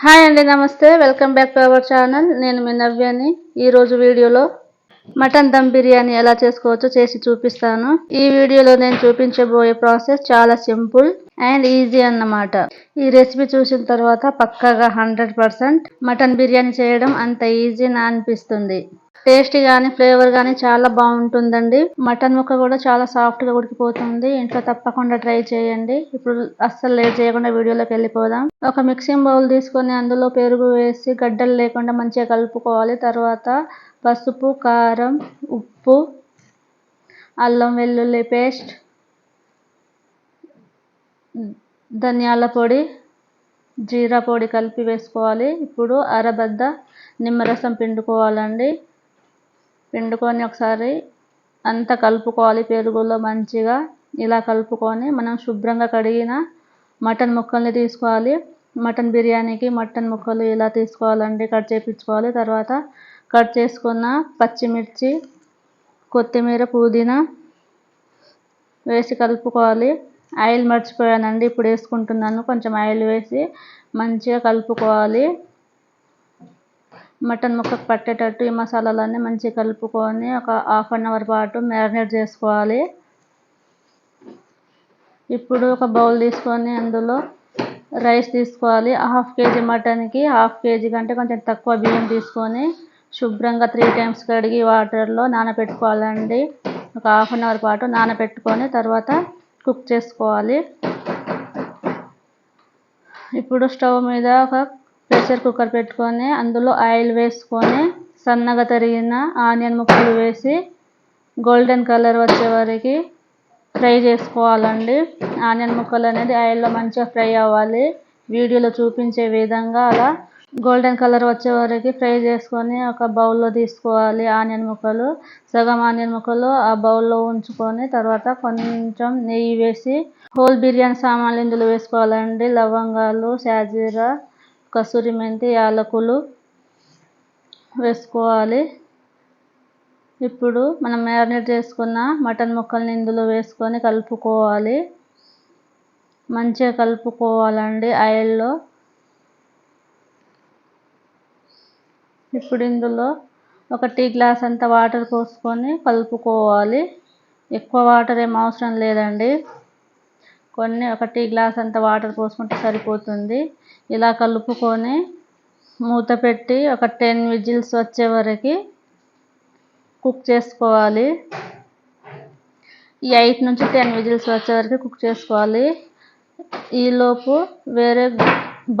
Hi అండి నమస్తే. Welcome back to our channel. నేను మీ నవ్యాని. ఈరోజు వీడియోలో మటన్ దమ్ బిర్యానీ ఎలా చేసుకోవచ్చో చేసి చూపిస్తాను. ఈ వీడియోలో నేను చూపించబోయే ప్రాసెస్ చాలా సింపుల్ అండ్ ఈజీ అన్నమాట. ఈ రెసిపీ చూసిన తర్వాత పక్కాగా హండ్రెడ్ పర్సెంట్ మటన్ బిర్యానీ చేయడం అంత ఈజీ అనిపిస్తుంది. టేస్ట్ కానీ ఫ్లేవర్ కానీ చాలా బాగుంటుందండి. మటన్ ముక్క కూడా చాలా సాఫ్ట్గా ఉడికిపోతుంది. ఇంట్లో తప్పకుండా ట్రై చేయండి. ఇప్పుడు అస్సలు లేట్ చేయకుండా వీడియోలోకి వెళ్ళిపోదాం. ఒక మిక్సింగ్ బౌల్ తీసుకొని అందులో పెరుగు వేసి గడ్డలు లేకుండా మంచిగా కలుపుకోవాలి. తర్వాత పసుపు కారం ఉప్పు అల్లం వెల్లుల్లి పేస్ట్ ధనియాల పొడి జీరా పొడి కలిపి వేసుకోవాలి. ఇప్పుడు అరబద్ద నిమ్మరసం పిండుకోవాలండి. పిండుకొని ఒకసారి అంతా కలుపుకోవాలి పెరుగులో మంచిగా. ఇలా కలుపుకొని మనం శుభ్రంగా కడిగిన మటన్ ముక్కల్ని తీసుకోవాలి. మటన్ బిర్యానీకి మటన్ ముక్కలు ఇలా తీసుకోవాలండి. కట్ చేయించుకోవాలి తర్వాత కట్ చేసుకున్న పచ్చిమిర్చి కొత్తిమీర పుదీనా వేసి కలుపుకోవాలి. ఆయిల్ మర్చిపోయానండి. ఇప్పుడు వేసుకుంటున్నాను. కొంచెం ఆయిల్ వేసి మంచిగా కలుపుకోవాలి. మటన్ ముక్కకు పట్టేటట్టు ఈ మసాలాలన్నీ మంచిగా కలుపుకొని ఒక హాఫ్ అన్ అవర్ పాటు మ్యారినేట్ చేసుకోవాలి. ఇప్పుడు ఒక బౌల్ తీసుకొని అందులో రైస్ తీసుకోవాలి. హాఫ్ కేజీ మటన్కి హాఫ్ కేజీ కంటే కొంచెం తక్కువ బియ్యం తీసుకొని శుభ్రంగా త్రీ టైమ్స్ కడిగి వాటర్లో నానబెట్టుకోవాలండి. ఒక హాఫ్ అన్ అవర్ పాటు నానబెట్టుకొని తర్వాత కుక్ చేసుకోవాలి. ఇప్పుడు స్టవ్ మీద ఒక ప్రెషర్ కుక్కర్ పెట్టుకొని అందులో ఆయిల్ వేసుకొని సన్నగా తరిగిన ఆనియన్ ముక్కలు వేసి గోల్డెన్ కలర్ వచ్చే వరకు ఫ్రై చేసుకోవాలండి. ఆనియన్ ముక్కలు అనేది ఆయిల్లో మంచిగా ఫ్రై అవ్వాలి. వీడియోలో చూపించే విధంగా అలా గోల్డెన్ కలర్ వచ్చే వరకు ఫ్రై చేసుకొని ఒక బౌల్లో తీసుకోవాలి ఆనియన్ ముక్కలు. సగం ఆనియన్ ముక్కలు ఆ బౌల్లో ఉంచుకొని తర్వాత కొంచెం నెయ్యి వేసి హోల్ బిర్యానీ సామాన్లు ఇందులో వేసుకోవాలండి. లవంగాలు షాజీరా కసూరి మెంతి యాలకులు వేసుకోవాలి. ఇప్పుడు మనం మ్యారినేట్ చేసుకున్న మటన్ ముక్కల్ని ఇందులో వేసుకొని కలుపుకోవాలి. మంచిగా కలుపుకోవాలండి ఆయిల్లో. ఇప్పుడు ఇందులో ఒక టీ గ్లాస్ అంత వాటర్ పోసుకొని కలుపుకోవాలి. ఎక్కువ వాటర్ ఏం అవసరం లేదండి. కొన్ని ఒక టీ గ్లాస్ అంత వాటర్ పోసుకుంటే సరిపోతుంది. ఇలా కలుపుకొని మూత పెట్టి ఒక టెన్ విజిల్స్ వచ్చే వరకు కుక్ చేసుకోవాలి. ఈ ఎయిట్ నుంచి టెన్ విజిల్స్ వచ్చే వరకు కుక్ చేసుకోవాలి. ఈలోపు వేరే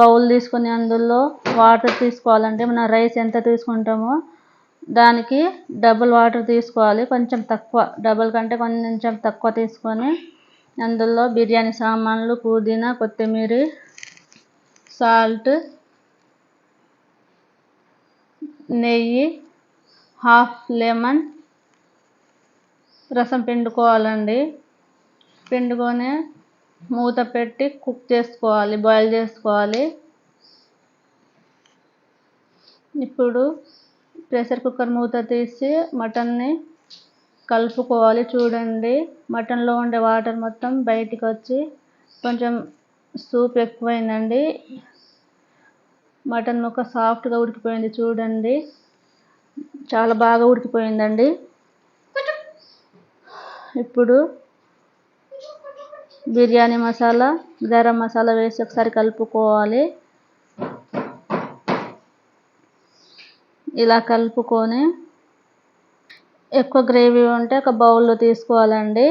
బౌల్ తీసుకొని అందులో వాటర్ తీసుకోవాలంటే మనం రైస్ ఎంత తీసుకుంటామో దానికి డబుల్ వాటర్ తీసుకోవాలి. కొంచెం తక్కువ డబుల్ కంటే కొంచెం తక్కువ తీసుకొని అందులో బిర్యానీ సామాన్లు పుదీనా కొత్తిమీర సాల్ట్ నెయ్యి హాఫ్ లెమన్ రసం పిండుకోవాలండి. పిండుకొని మూత పెట్టి కుక్ చేసుకోవాలి బాయిల్ చేసుకోవాలి. ఇప్పుడు ప్రెషర్ కుక్కర్ మూత తీసి మటన్ని కలుపుకోవాలి. చూడండి మటన్లో ఉండే వాటర్ మొత్తం బయటికి వచ్చి కొంచెం సూప్ ఎక్కువైందండి. మటన్ ముక్క సాఫ్ట్గా ఉడికిపోయింది చూడండి. చాలా బాగా ఉడికిపోయిందండి. ఇప్పుడు బిర్యానీ మసాలా గరం మసాలా వేసి ఒకసారి కలుపుకోవాలి. ఇలా కలుపుకొని ఎక్కువ గ్రేవీ ఉంటే ఒక బౌల్లో తీసుకోవాలండి.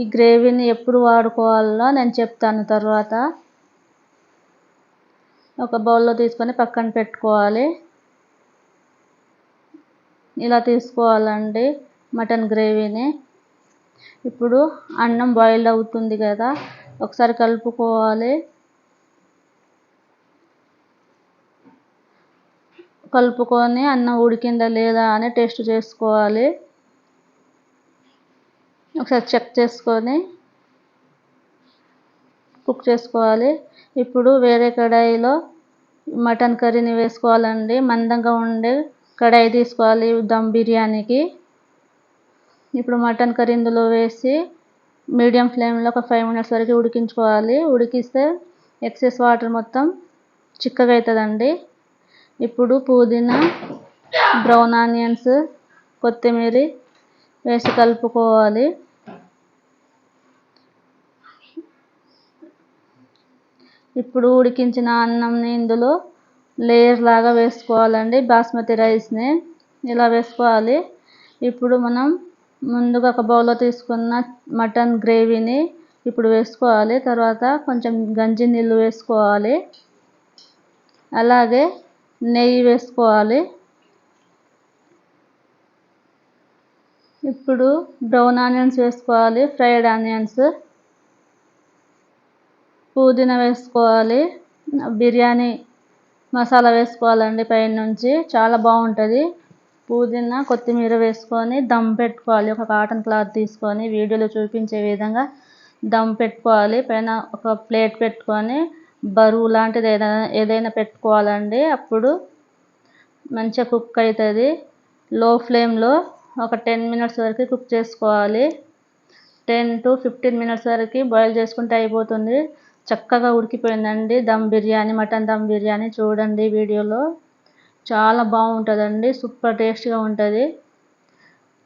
ఈ గ్రేవీని ఎప్పుడు వాడుకోవాలో నేను చెప్తాను తర్వాత. ఒక బౌల్లో తీసుకొని పక్కన పెట్టుకోవాలి. ఇలా తీసుకోవాలండి మటన్ గ్రేవీని. ఇప్పుడు అన్నం బాయిల్ అవుతుంది కదా ఒకసారి కలుపుకోవాలి. కలుపుకొని అన్నం ఉడికిందా లేదా అని టేస్ట్ చేసుకోవాలి. ఒకసారి చెక్ చేసుకొని కుక్ చేసుకోవాలి. ఇప్పుడు వేరే కడాయిలో మటన్ కర్రీని వేసుకోవాలండి. మందంగా ఉండే కడాయి తీసుకోవాలి దమ్ బిర్యానీకి. ఇప్పుడు మటన్ కర్రీ ఇందులో వేసి మీడియం ఫ్లేమ్లో ఒక ఫైవ్ మినిట్స్ వరకు ఉడికించుకోవాలి. ఉడికిస్తే ఎక్సెస్ వాటర్ మొత్తం చిక్కగా అవుతుందండి. ఇప్పుడు పుదీనా బ్రౌన్ ఆనియన్స్ కొత్తిమీర వేసి కలుపుకోవాలి. ఇప్పుడు ఉడికించిన అన్నంని ఇందులో లేయర్ లాగా వేసుకోవాలండి బాస్మతి రైస్ని ఇలా వేసుకోవాలి. ఇప్పుడు మనం ముందుగా ఒక బౌల్లో తీసుకున్న మటన్ గ్రేవీని ఇప్పుడు వేసుకోవాలి. తర్వాత కొంచెం గంజి నీళ్ళు వేసుకోవాలి. అలాగే నెయ్యి వేసుకోవాలి. ఇప్పుడు బ్రౌన్ ఆనియన్స్ వేసుకోవాలి ఫ్రైడ్ ఆనియన్స్. పుదీనా వేసుకోవాలి. బిర్యానీ మసాలా వేసుకోవాలండి పైనుంచి చాలా బాగుంటుంది. పుదీనా కొత్తిమీర వేసుకొని దమ్ పెట్టుకోవాలి. ఒక కాటన్ క్లాత్ తీసుకొని వీడియోలో చూపించే విధంగా దమ్ పెట్టుకోవాలి. పైన ఒక ప్లేట్ పెట్టుకొని బరువు లాంటిది ఏదైనా ఏదైనా పెట్టుకోవాలండి. అప్పుడు మంచిగా కుక్ అవుతుంది లో ఫ్లేమ్లో ఒక టెన్ మినిట్స్ వరకు కుక్ చేసుకోవాలి. టెన్ టు ఫిఫ్టీన్ మినిట్స్ వరకు బాయిల్ చేసుకుంటే అయిపోతుంది. చక్కగా ఉడికిపోయిందండి. దమ్ బిర్యానీ మటన్ దమ్ బిర్యానీ చూడండి వీడియోలో. చాలా బాగుంటుందండి. సూపర్ టేస్ట్గా ఉంటుంది.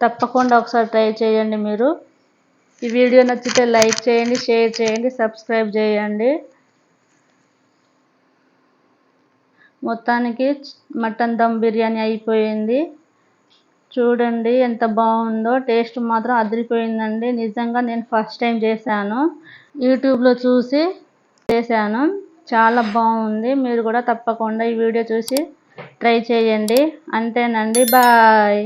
తప్పకుండా ఒకసారి ట్రై చేయండి మీరు. ఈ వీడియో నచ్చితే లైక్ చేయండి షేర్ చేయండి సబ్స్క్రైబ్ చేయండి. మొత్తానికి మటన్ దమ్ బిర్యానీ అయిపోయింది. చూడండి ఎంత బాగుందో. టేస్ట్ మాత్రం అదిరిపోయిందండి. నిజంగా నేను ఫస్ట్ టైం చేశాను. యూట్యూబ్లో చూసి చేశాను. చాలా బాగుంది. మీరు కూడా తప్పకుండా ఈ వీడియో చూసి ట్రై చేయండి. అంతేనండి. బాయ్.